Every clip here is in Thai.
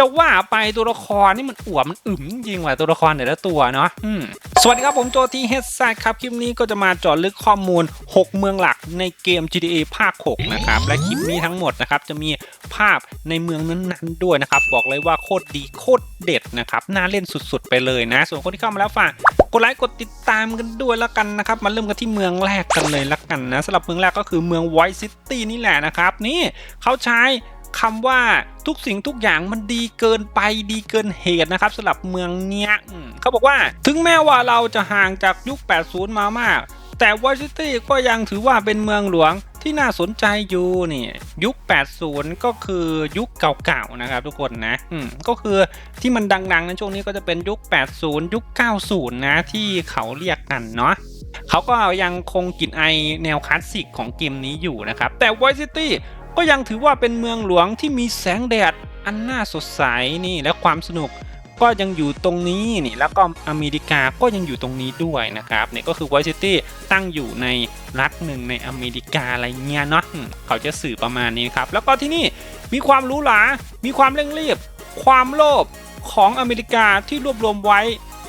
จะว่าไปตัวละครนี่มันอวบมันอึมจริงว่ะตัวละครแต่ละตัวเนาะสวัสดีครับผมโจทีเฮดแซครับ คลิปนี้ก็จะมาเจาะลึกข้อมูล 6 เมืองหลักในเกม GTA ภาค 6 นะครับ และคลิปนี้ทั้งหมดนะครับ จะมีภาพในเมืองนั้นๆด้วยนะครับ บอกเลยว่าโคตรดีโคตรเด็ดนะครับน่าเล่นสุดๆ ไปเลยนะ ส่วนคนที่เข้ามาแล้วฝากกดไลค์กดติดตามกันด้วยแล้วกันนะครับมาเริ่มกันที่เมืองแรกกันเลยละกันนะสำหรับเมืองแรกก็คือเมืองไวท์ซิตี้นี่แหละนะครับนี่เขาใช้ คำว่าทุกสิ่งทุกอย่างมันดีเกินไปดีเกินเหตุนะครับสำหรับเมืองเนี้ยเขาบอกว่าถึงแม้ว่าเราจะห่างจากยุค 80 มามาก แต่ไวท์ซิตี้ก็ยังถือว่าเป็นเมืองหลวงที่น่าสนใจอยู่นี่ยุค 80 ก็คือยุคเก่าๆนะครับทุกคนนะอืมก็คือที่มันดังๆในช่วงนี้ก็จะเป็นยุค 80 ยุค 90 นะที่เขาเรียกกันเนาะเขาก็ยังคงกลิ่นไอแนวคลาสสิกของเกมนี้อยู่นะครับ แต่ไวซิตี้ ก็ยังถือว่าเป็นเมืองหลวงที่มีแสงแดดอันน่าสดใสนี่และความสนุกก็ยังอยู่ตรงนี้นี่แล้วก็อเมริกาก็ยังอยู่ตรงนี้ด้วยนะครับเนี่ยก็คือไวซิตี้ตั้งอยู่ในรัฐหนึ่งในอเมริกาอะไรเงี้ยเนาะเขาจะสื่อประมาณนี้ครับ แล้วก็ที่นี่มีความหรู้หรา มีความเร่งรีบ ความโลภของอเมริกาที่รวบรวมไว้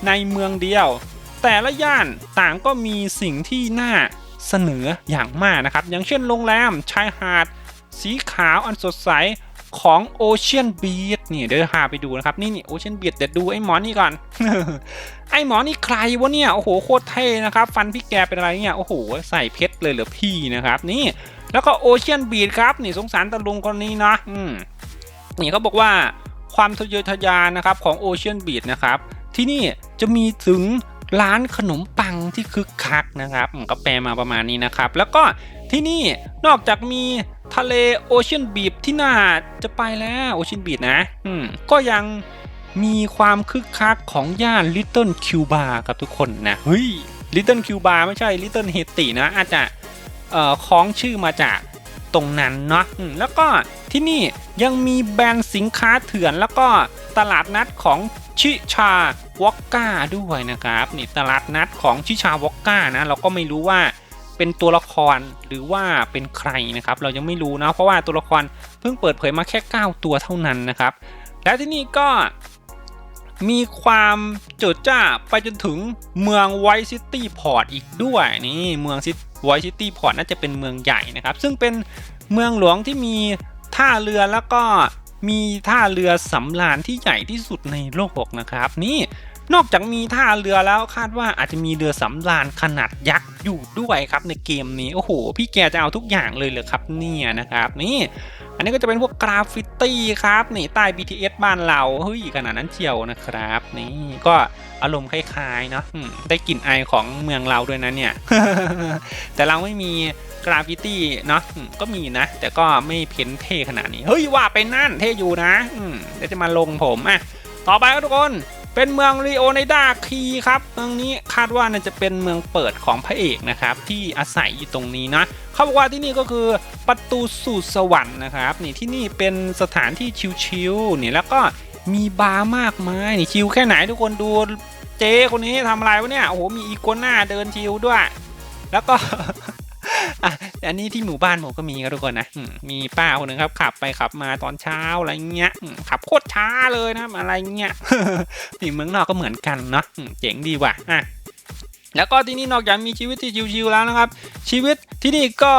ในเมืองเดียว แต่ละย่านต่างก็มีสิ่งที่น่าเสนออย่างมากนะครับ อย่างเช่นโรงแรมชายหาด สีขาวอันสดใสของ Ocean Beach นี่เดี๋ยวพาไปดูนะครับ นี่นี่ Ocean Beach เดี๋ยวดูไอ้หมอนี่ก่อน ไอ้หมอนี่ใครวะเนี่ย โอ้โหโคตรเท่นะครับ ฟันพี่แกเป็นอะไรเนี่ย โอ้โห ใส่เพชรเลยเหรอพี่นะครับ นี่แล้วก็ Ocean Beach ครับนี่สงสารตะลุงคนนี้นะอืมนี่เขาบอกว่าความทะเยอทะยานนะครับของ Ocean Beach นะครับ ที่นี่จะมีถึงร้านขนมปังที่คึกคักนะครับก็แปลมาประมาณนี้นะครับ แล้วก็ที่นี่นอกจากมี ทะเลโอเชียนบีบที่น่าจะไปแล้วโอเชียนบีบนะ อืมก็ยังมีความคึกคักของย่านลิตเติ้ลคิวบาครับทุกคนนะ เฮ้ยลิตเติ้ลคิวบาไม่ใช่ลิตเติ้ลเฮตินะ อาจจะเอ่อคล้องชื่อมาจากตรงนั้นเนาะอืมแล้วก็ที่นี่ยังมีแบรนด์สินค้าเถื่อนแล้วก็ตลาดนัดของชิชาวอกก้าด้วยนะครับนี่ตลาดนัดของชิชาวอกก้านะ เราก็ไม่รู้ว่า เป็นตัวละครหรือว่าเป็นใครนะครับ เรายังไม่รู้นะเพราะว่าตัวละครเพิ่งเปิดเผยมาแค่ 9 ตัวเท่านั้นนะครับ และที่นี่ก็มีความเจิดจ้าไปจนถึงเมืองไวซิตี้พอร์ตอีกด้วยนี่เมืองไวซิตี้พอร์ตน่าจะเป็นเมืองใหญ่นะครับ ซึ่งเป็นเมืองหลวงที่มีท่าเรือแล้วก็มีท่าเรือสำราญที่ใหญ่ที่สุดในโลกนะครับ นี่ นอกจากมีท่าเรือแล้วคาดว่าอาจจะมีเรือสำราญขนาดยักษ์อยู่ด้วยครับในเกมนี้โอ้โห พี่แกจะเอาทุกอย่างเลยเหรอครับเนี่ยนะครับนี่ อันนี้ก็จะเป็นพวกกราฟฟิตี้ครับนี่ใต้ BTS บ้านเราเฮ้ยขนาดนั้นเชียวนะครับ นี่ก็อารมณ์คล้ายๆเนาะได้กลิ่นไอของเมืองเราด้วยนะเนี่ยแต่เราไม่มีกราฟฟิตี้เนาะก็มีนะ แต่ก็ไม่เพ้นเท่ขนาดนี้ เฮ้ยว่าไปนั่นเท่อยู่นะเดี๋ยวจะมาลงผมอะต่อไปครับทุกคน เป็นเมืองรีโอไนดาคีครับเมืองนี้คาดว่าน่าจะเป็นเมืองเปิดของพระเอกนะครับที่อาศัยอยู่ตรงนี้นะเขาบอกว่าที่นี่ก็คือประตูสู่สวรรค์นะครับนี่ที่นี่เป็นสถานที่ชิลๆนี่แล้วก็มีบาร์มากมายนี่ชิลแค่ไหนทุกคนดูเจ๊คนนี้ทำอะไรวะเนี่ยโอ้โหมีอีโกน่าเดินชิลด้วย แล้วก็ อะอันนี้ที่หมู่บ้านผมก็มีครับทุกคนนะมีป้าคนหนึ่งครับขับไปขับมาตอนเช้าอะไรเงี้ยขับโคตรช้าเลยนะอะไรเงี้ยนี่เมืองนอกก็เหมือนกันเนาะเจ๋งดีว่ะอะแล้วก็ที่นี่นอกจากมีชีวิตที่ชิวๆแล้วนะครับ ชีวิตที่นี่ก็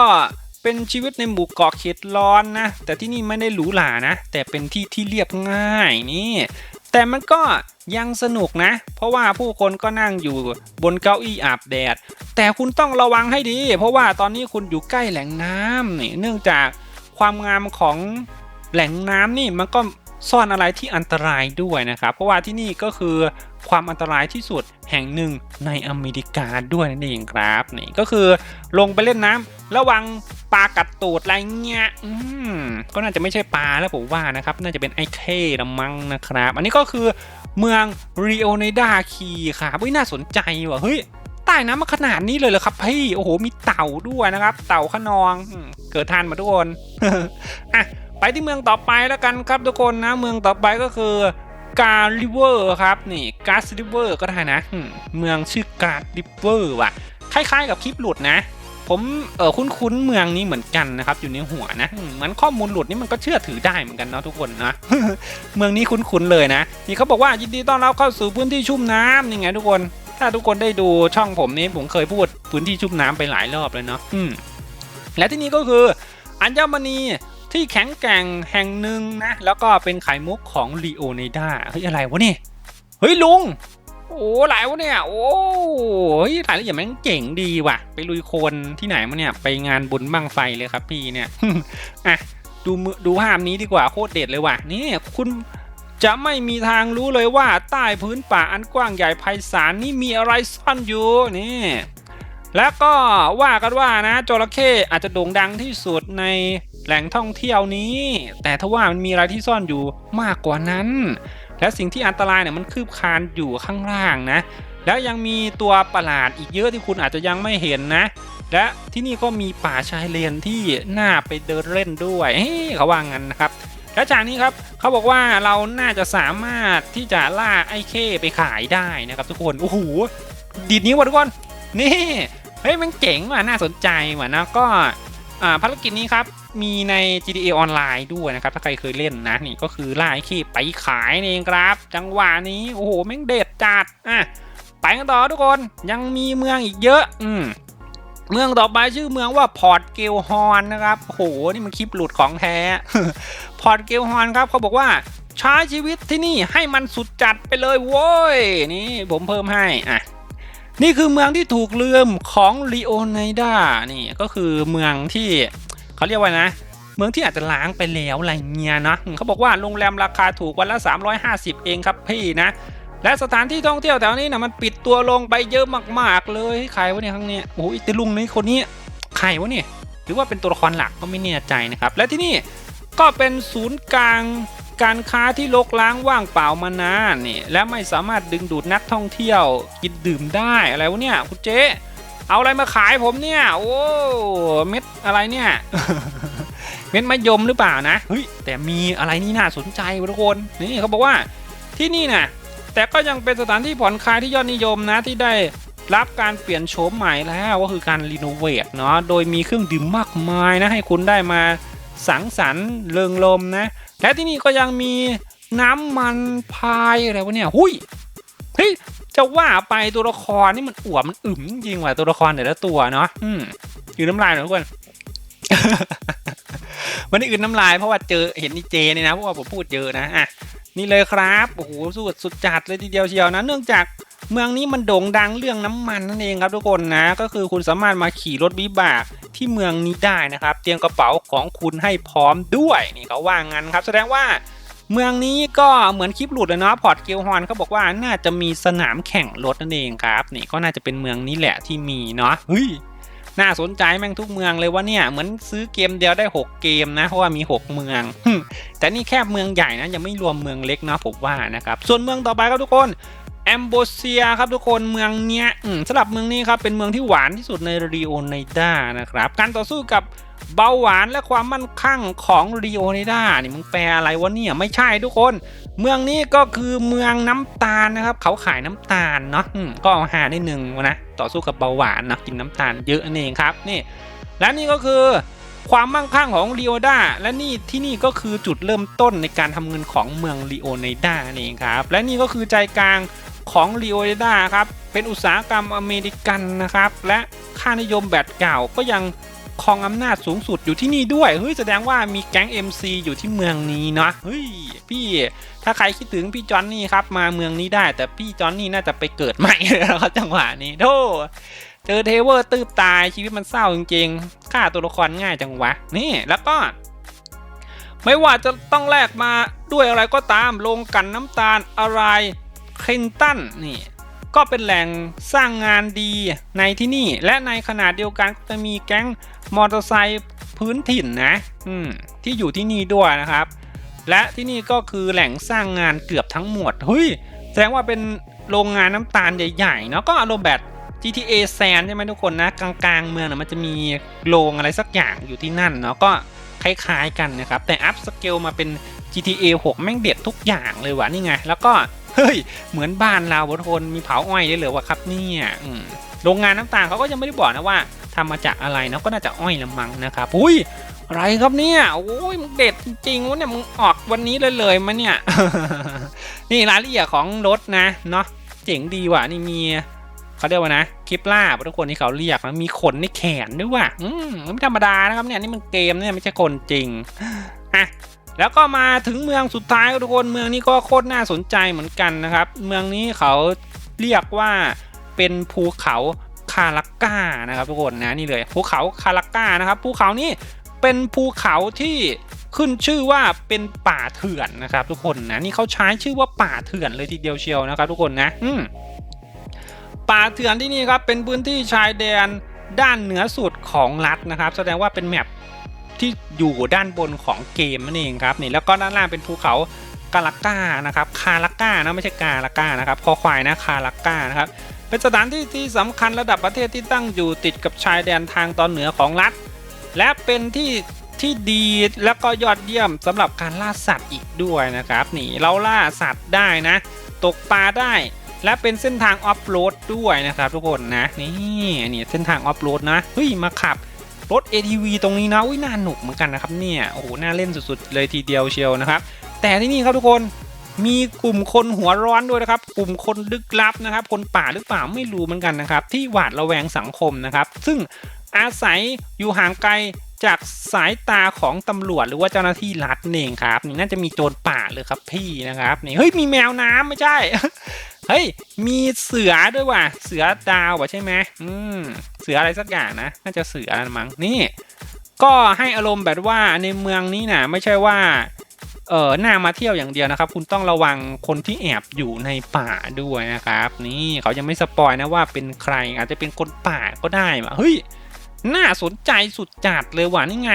เป็นชีวิตในหมู่เกาะเขตร้อนนะ แต่ที่นี่ไม่ได้หรูหรานะ แต่เป็นที่ที่เรียบง่ายนี่ แต่มันก็ ยังสนุกนะ เพราะว่าผู้คนก็นั่งอยู่บนเก้าอี้อาบแดด แต่คุณต้องระวังให้ดี เพราะว่าตอนนี้คุณอยู่ใกล้แหล่งน้ำนี่เนื่องจากความงามของแหล่งน้ำนี่มันก็ซ่อนอะไรที่อันตรายด้วยนะครับเพราะว่าที่นี่ก็คือความอันตรายที่สุดแห่งหนึ่งในอเมริกาด้วยนั่นเองครับนี่ก็คือลงไปเล่นน้ำระวังปลากัดตูดอะไรเงี้ยอืมก็น่าจะไม่ใช่ปลาแล้วผมว่านะครับ น่าจะเป็นไอ้เข้ละมั้งนะครับ อันนี้ก็คือ เมืองริโอเนดาคีครับเฮ้ยน่าสนใจว่ะเฮ้ยใต้น้ำมาขนาดนี้เลยเหรอครับพี่โอ้โหมีเต่าด้วยนะครับ เต่าขนองเกิดทันมาทุกคนอะไปที่เมืองต่อไปแล้วกันครับทุกคนนะเมืองต่อไปก็คือการริเวอร์ครับนี่การ์ดริเวอร์ก็ได้นะ เมืองชื่อการ์ดริเวอร์ว่ะคล้ายๆกับคลิปหลุดนะ ผมเออคุ้นๆเมืองนี้เหมือนกันนะครับอยู่ในหัวนะมเหมือนข้อมูลหลุดนี่มันก็เชื่อถือได้เหมือนกันเนาะทุกคนนะเมืองนี้คุ้นๆเลยนะ นี่เขาบอกว่ายินดีต้อนรับเข้าสู่พื้นที่ชุ่มน้ำนี่ไงทุกคน ถ้าทุกคนได้ดูช่องผมนี้ผมเคยพูดพื้นที่ชุ่มน้ำไปหลายรอบเลยเนาะอืมและที่นี่ก็คืออัญมณีที่แข็งแกร่งแห่งหนึ่งนะ แล้วก็เป็นไข่มุกของลีโอเนดาเฮ้ยอะไรวะนี่ เฮ้ยลุง โอ้หลายวะเนี่ย โอ้ยรายละเอียดแม่งเจ๋งดีว่ะ ไปลุยโคนที่ไหนมาเนี่ย ไปงานบุญบังไฟเลยครับพี่เนี่ย อะ ดูมือดูภาพนี้ดีกว่าโคตรเด็ดเลยว่ะ นี่คุณจะไม่มีทางรู้เลยว่าใต้พื้นป่าอันกว้างใหญ่ไพศาลนี่มีอะไรซ่อนอยู่นี่แล้วก็ว่ากันว่านะจระเข้อาจจะโด่งดังที่สุดในแหล่งท่องเที่ยวนี้ แต่ถ้าว่ามันมีอะไรที่ซ่อนอยู่มากกว่านั้น และสิ่งที่อันตรายเนี่ยมันคืบคลานอยู่ข้างล่างนะ แล้วยังมีตัวประหลาดอีกเยอะที่คุณอาจจะยังไม่เห็นนะ และที่นี่ก็มีป่าชายเลนที่น่าไปเดินเล่นด้วยเฮ้เขาว่างั้นนะครับและจากนี้ครับเขาบอกว่าเราน่าจะสามารถที่จะล่าไอ้เข้ไปขายได้นะครับทุกคนโอ้โหดีดนิ้วะทุกคนนี่เฮ้ยมันเจ๋งว่ะน่าสนใจว่ะนะก็ อ่าภารกิจนี้ครับ มีใน GTA ออนไลน์ด้วยนะครับ ถ้าใครเคยเล่นนะนี่ก็คือล่าไอ้เข้ไปขายนี่เองครับ จังหวะนี้โอ้โหแม่งเด็ดจัดอะไปกันต่อทุกคนยังมีเมืองอีกเยอะ อืมเมืองต่อไปชื่อเมืองว่าพอร์ตเกลฮอนนะครับโอ้โหนี่มันคลิปหลุดของแท้ พอร์ตเกลฮอนครับเขาบอกว่าใช้ชีวิตที่นี่ให้มันสุดจัดไปเลยโว้ยนี่ผมเพิ่มให้อะ นี่คือเมืองที่ถูกลืมของลีโอไนดานี่ก็คือเมืองที่เขาเรียกว่านะ เมืองที่อาจจะล้างไปแล้วอะไรเงี้ยนะเขาบอกว่าโรงแรมราคาถูกวันละ 350 เองครับพี่นะ และสถานที่ท่องเที่ยวแถวนี้นะมันปิดตัวลงไปเยอะมากๆเลยใครวะเนี่ยครั้งนี้โอ้ยต่ลุงนี่คนนี้ใครวะเนี่ยหรือว่าเป็นตัวละครหลักก็ไม่แน่ใจนะครับ และที่นี่ก็เป็นศูนย์กลาง การค้าที่ลกล้างว่างเปล่ามานานนี่และไม่สามารถดึงดูดนักท่องเที่ยวกินดื่มได้อะไรวะเนี่ยคุณเจ๊เอาอะไรมาขายผมเนี่ยโอ้เม็ดอะไรเนี่ยเม็ดมะยมหรือเปล่านะเฮ้ยแต่มีอะไรนี่น่าสนใจวะทุกคนนี่เขาบอกว่าที่นี่น่ะแต่ก็ยังเป็นสถานที่ผ่อนคลายที่ยอดนิยมนะที่ได้รับการเปลี่ยนโฉมใหม่แล้วก็คือการรีโนเวทเนาะโดยมีเครื่องดื่มมากมายนะให้คุณได้มา สังสรรค์เริงลมนะ และที่นี่ก็ยังมีน้ำมันพายอะไรวะเนี่ยหุยเฮ้ยจะว่าไปตัวละครนี่มันอวบมันอึมจริงว่ะตัวละครแต่ละตัวเนาะอืมอยู่น้ำลายหน่อยทุกคนวันนี้อื่นน้ำลายเพราะว่าเจอเห็นนี่เจเนี่ยนะเพราะว่าผมพูดเยอะนะอะนี่เลยครับโอ้โหสุดสุดจัดเลยทีเดียวเชียวนะ เนื่องจากเมืองนี้มันโด่งดังเรื่องน้ำมันนั่นเองครับทุกคนนะ ก็คือคุณสามารถมาขี่รถวิบาก ที่เมืองนี้ได้นะครับ เตรียมกระเป๋าของคุณให้พร้อมด้วยนี่เขาว่างั้นครับ แสดงว่าเมืองนี้ก็เหมือนคลิปหลุดเลยเนาะพอร์ตเกลฮอนเขาบอกว่าน่าจะมีสนามแข่งรถนั่นเองครับนี่ก็น่าจะเป็นเมืองนี้แหละที่มีเนาะเฮ้ยน่าสนใจแม่งทุกเมืองเลยว่าเนี่ยเหมือนซื้อเกมเดียวได้ 6 เกมนะเพราะว่ามี 6 เมือง แต่นี่แค่เมืองใหญ่นะยังไม่รวมเมืองเล็กนะผมว่านะครับส่วนเมืองต่อไปครับทุกคน แอมโบเซียครับทุกคนเมืองเนี้ยสำหรับเมืองนี้ครับเป็นเมืองที่หวานที่สุดในรีโอไนดานะครับ การต่อสู้กับเบาหวานและความมั่นคงของรีโอไนดานี่มึงแปลอะไรวะเนี่ยไม่ใช่ทุกคน เมืองนี้ก็คือเมืองน้ำตาลนะครับ เขาขายน้ำตาลเนาะก็เอาหาได้หนึ่งนะต่อสู้กับเบาหวานนะกินน้ำตาลเยอะนั่นเองครับนี่ และนี่ก็คือความมั่งคั่งของลีโอดาและนี่ที่นี่ก็คือจุดเริ่มต้นในการทำเงินของเมืองลีโอไนดานั่เองครับ และนี่ก็คือใจกลาง ของลีโอไนดาครับ เป็นอุตสาหกรรมอเมริกันนะครับ และค่านิยมแบบเก่าก็ยังครองอำนาจสูงสุดอยู่ที่นี่ด้วย เฮ้ย แสดงว่ามีแก๊ง MC อยู่ที่เมืองนี้เนาะ เฮ้ย พี่ถ้าใครคิดถึงพี่จอนนี่ครับ มาเมืองนี้ได้ แต่พี่จอนนี่น่าจะไปเกิดใหม่แล้วครับจังหวะนี้โธ่เจอเทเวอร์ตืบตายชีวิตมันเศร้าจริงๆฆ่าตัวละครง่ายจังวะ นี่แล้วก็ ไม่ว่าจะต้องแลกมาด้วยอะไรก็ตามลงกันน้ำตาลอะไร คลินตันนี่ก็เป็นแหล่งสร้างงานดีในที่นี่ และในขณะเดียวกันก็จะมีแก๊งมอเตอร์ไซค์พื้นถิ่นนะอืมที่อยู่ที่นี่ด้วยนะครับ และที่นี่ก็คือแหล่งสร้างงานเกือบทั้งหมดเฮ้ยแสดงว่าเป็นโรงงานน้ำตาลใหญ่ๆเนาะก็อารมณ์แบบ GTA San ใช่ไหมทุกคนนะ กลางๆ เมืองนะมันจะมีโรงอะไรสักอย่างอยู่ที่นั่นเนาะก็คล้ายๆกันนะครับ แต่อัพสเกลมาเป็น GTA 6 แม่งเด็ดทุกอย่างเลยว่ะนี่ไง แล้วก็ เฮ้ย เหมือนบ้านเราบทุกคนมีเผาอ้อยได้เหรือวะครับเนี่ยอืมโรงงานน้ำตาลเขาก็ยังไม่ได้บอกนะว่าทำมาจากอะไรเนาะก็น่าจะอ้อยละมังนะครับอุ้ยอะไรครับเนี่ยโอ้ยมึงเด็ดจริงๆวะเนี่ยมึงออกวันนี้เลยเลยมาเนี่ยนี่รายละเอียดของรถนะเนาะเจ๋งดีว่ะนี่มีเขาเรียกว่านะคลิปล่าบทุกคนที่เขาเรียกนะมีขนในแขนด้วยว่ะอืมไม่ธรรมดานะครับเนี่ยนี่มันเกมเนี่ยไม่ใช่คนจริงอะ แล้วก็มาถึงเมืองสุดท้ายทุกคนเมืองนี้ก็โคตรน่าสนใจเหมือนกันนะครับ เมืองนี้เขาเรียกว่าเป็นภูเขาคาลักก้านะครับทุกคนนะนี่เลยภูเขาคาลักก้านะครับภูเขานี้เป็นภูเขาที่ขึ้นชื่อว่าเป็นป่าเถื่อนนะครับทุกคนนะนี่เขาใช้ชื่อว่าป่าเถื่อนเลยทีเดียวเชียวนะครับทุกคนนะอืป่าเถื่อนที่นี่ครับเป็นพื้นที่ชายแดนด้านเหนือสุดของรัฐนะครับ แสดงว่าเป็นแมป ที่อยู่ด้านบนของเกมนั่นเองครับนี่แล้วก็ด้านล่างเป็นภูเขากาลักก้านะครับคาลักก้านะไม่ใช่กาลักก้านะครับคอควายนะคาลักก้านะครับเป็นสถานที่ที่สำคัญระดับประเทศที่ตั้งอยู่ติดกับชายแดนทางตอนเหนือของรัฐ และเป็นที่ที่ดีแล้วก็ยอดเยี่ยมสำหรับการล่าสัตว์อีกด้วยนะครับนี่เราล่าสัตว์ได้นะ ตกปลาได้และเป็นเส้นทางออฟโรดด้วยนะครับทุกคนนะนี่นี่เส้นทางออฟโรดนะเฮ้ยมาขับ รถ ATV ตรงนี้นะอุ้ยน่าหนุกเหมือนกันนะครับเนี่ยโอ้โหน่าเล่นสุดๆเลยทีเดียวเชียวนะครับ แต่ที่นี่ครับทุกคนมีกลุ่มคนหัวร้อนด้วยนะครับ กลุ่มคนลึกลับนะครับ คนป่าหรือเปล่าไม่รู้เหมือนกันนะครับ ที่หวาดระแวงสังคมนะครับ ซึ่งอาศัยอยู่ห่างไกลจากสายตาของตำรวจหรือว่าเจ้าหน้าที่รัฐเองครับนี่น่าจะมีโจรป่าเลยครับพี่นะครับนี่เฮ้ยมีแมวน้ำไม่ใช่ เฮ้ยมีเสือด้วยว่ะเสือดาวว่ะใช่ไหมอืม เสืออะไรสักอย่างนะ น่าจะเสือนะมั้งนี่ ก็ให้อารมณ์แบบว่าในเมืองนี้นะไม่ใช่ว่าเออหน้ามาเที่ยวอย่างเดียวนะครับ คุณต้องระวังคนที่แอบอยู่ในป่าด้วยนะครับ นี่เขายังไม่สปอยนะว่าเป็นใครอาจจะเป็นคนป่าก็ได้ว่ะเฮ้ยน่าสนใจสุดจัดเลยว่ะนี่ไง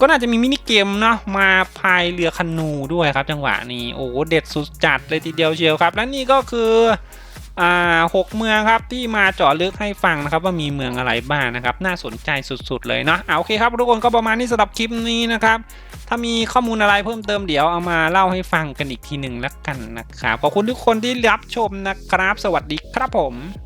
ก็น่าจะมีมินิเกมเนาะมาพายเรือคานูด้วยครับ จังหวะนี้โอ้โหเด็ดสุดจัดเลยทีเดียวเชียวครับ และนี่ก็คือ อ่าหกเมืองครับที่มาเจาะลึกให้ฟังนะครับว่ามีเมืองอะไรบ้างนะครับ น่าสนใจสุดๆเลยเนาะเอาโอเคครับทุกคนก็ประมาณนี้สำหรับคลิปนี้นะครับถ้ามีข้อมูลอะไรเพิ่มเติมเดี๋ยวเอามาเล่าให้ฟังกันอีกทีหนึ่งแล้วกันนะครับขอบคุณทุกคนที่รับชมนะครับ สวัสดีครับผม